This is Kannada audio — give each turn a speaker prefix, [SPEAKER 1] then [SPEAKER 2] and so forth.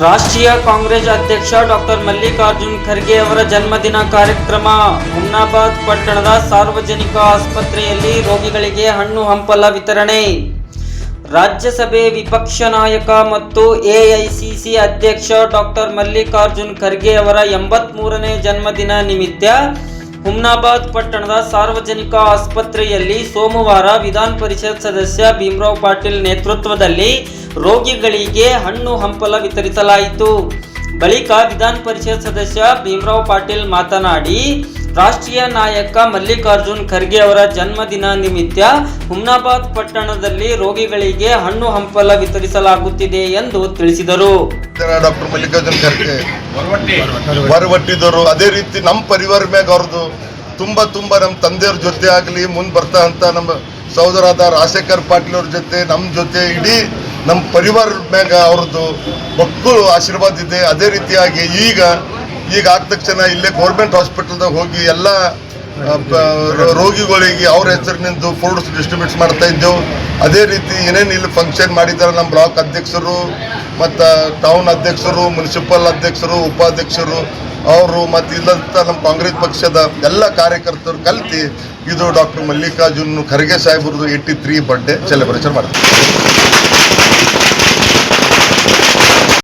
[SPEAKER 1] ರಾಷ್ಟ್ರೀಯ ಕಾಂಗ್ರೆಸ್ ಅಧ್ಯಕ್ಷ ಡಾಕ್ಟರ್ ಮಲ್ಲಿಕಾರ್ಜುನ್ ಖರ್ಗೆ ಅವರ ಜನ್ಮದಿನ ಕಾರ್ಯಕ್ರಮ ಮುನ್ನಾಬಾದ್ ಪಟ್ಟಣದ ಸಾರ್ವಜನಿಕ ಆಸ್ಪತ್ರೆಯಲ್ಲಿ ರೋಗಿಗಳಿಗೆ ಹಣ್ಣು ಹಂಪಲ ವಿತರಣೆ. ರಾಜ್ಯಸಭೆ ವಿಪಕ್ಷ ನಾಯಕ ಮತ್ತು ಎಐಸಿಸಿ ಅಧ್ಯಕ್ಷ ಡಾಕ್ಟರ್ ಮಲ್ಲಿಕಾರ್ಜುನ್ ಖರ್ಗೆ ಅವರ ಎಂಬತ್ಮೂರನೇ ಜನ್ಮದಿನ ನಿಮಿತ್ತ ಹುಮ್ನಾಬಾದ್ ಪಟ್ಟಣದ ಸಾರ್ವಜನಿಕ ಆಸ್ಪತ್ರೆಯಲ್ಲಿ ಸೋಮವಾರ ವಿಧಾನ ಪರಿಷತ್ ಸದಸ್ಯ ಭೀಮರಾವ್ ಪಾಟೀಲ್ ನೇತೃತ್ವದಲ್ಲಿ ರೋಗಿಗಳಿಗೆ ಹಣ್ಣು ಹಂಪಲ ವಿತರಿಸಲಾಯಿತು. ಬಳಿಕ ವಿಧಾನ ಪರಿಷತ್ ಸದಸ್ಯ ಭೀಮರಾವ್ ಪಾಟೀಲ್ ಮಾತನಾಡಿ ರಾಷ್ಟ್ರೀಯ ನಾಯಕ ಮಲ್ಲಿಕಾರ್ಜುನ್ ಖರ್ಗೆ ಅವರ ಜನ್ಮದಿನ ನಿಮಿತ್ತ ಹುಮ್ನಾಬಾದ್ ಪಟ್ಟಣದಲ್ಲಿ ರೋಗಿಗಳಿಗೆ ಹಣ್ಣು ಹಂಪಲ ವಿತರಿಸಲಾಗುತ್ತಿದೆ ಎಂದು ತಿಳಿಸಿದರು.
[SPEAKER 2] ಡಾಕ್ಟರ್ ಮಲ್ಲಿಕಾರ್ಜುನ್ ಖರ್ಗೆ ಹೊರಬಟ್ಟಿದವರು ಅದೇ ರೀತಿ ನಮ್ಮ ಪರಿವಾರ ಮ್ಯಾಗ ಅವ್ರದ್ದು ತುಂಬಾ ತುಂಬಾ ನಮ್ಮ ತಂದೆಯವ್ರ ಜೊತೆ ಆಗಲಿ, ಮುಂದೆ ಬರ್ತಾ ಅಂತ ನಮ್ಮ ಸಹೋದರಾದ ರಾಜಶೇಖರ್ ಪಾಟೀಲ್ ಅವ್ರ ಜೊತೆ, ನಮ್ಮ ಜೊತೆ ಇಡೀ ನಮ್ಮ ಪರಿವಾರ ಮ್ಯಾಗ ಅವ್ರದ್ದು ಮಕ್ಕಳು ಆಶೀರ್ವಾದ ಇದೆ. ಅದೇ ರೀತಿಯಾಗಿ ಈಗ ಈಗ ಆದ ತಕ್ಷಣ ಇಲ್ಲೇ ಗೌರ್ಮೆಂಟ್ ಹಾಸ್ಪಿಟಲ್ದಾಗ ಹೋಗಿ ಎಲ್ಲ ರೋಗಿಗಳಿಗೆ ಅವ್ರ ಹೆಸರಿನಿಂದ ಫುಡ್ಸ್ ಡಿಸ್ಟ್ರಿಬ್ಯೂಟ್ಸ್ ಮಾಡ್ತಾ ಇದ್ದೆವು. ಅದೇ ರೀತಿ ಏನೇನು ಇಲ್ಲಿ ಫಂಕ್ಷನ್ ಮಾಡಿದ್ದಾರೆ ನಮ್ಮ ಬ್ಲಾಕ್ ಅಧ್ಯಕ್ಷರು ಮತ್ತು ಟೌನ್ ಅಧ್ಯಕ್ಷರು ಮುನ್ಸಿಪಲ್ ಅಧ್ಯಕ್ಷರು ಉಪಾಧ್ಯಕ್ಷರು ಅವರು ಮತ್ತು ಇಲ್ಲಂತ ನಮ್ಮ ಕಾಂಗ್ರೆಸ್ ಪಕ್ಷದ ಎಲ್ಲ ಕಾರ್ಯಕರ್ತರು ಕಲ್ತಿ ಇದು ಡಾಕ್ಟರ್ ಮಲ್ಲಿಕಾರ್ಜುನ್ ಖರ್ಗೆ ಸಾಹೇಬ್ರದ್ದು ಏಯ್ಟಿ ತ್ರೀ ಬರ್ಡೇ ಸೆಲೆಬ್ರೇಷನ್ ಮಾಡ್ತಾರೆ.